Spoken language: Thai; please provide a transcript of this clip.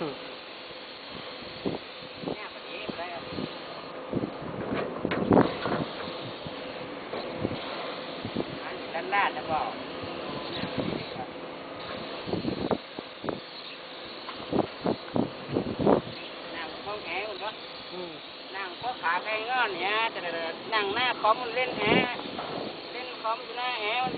ดีไปแล้วด้านด้านแล้วก็นั่งห้องแหคุณก็อืมนั่งก็ขาแพงงอนเนี่ยแต่นั่งหน้าคอมมันเล่นแฮเล่นคอมอยู่หน้าแฮมัน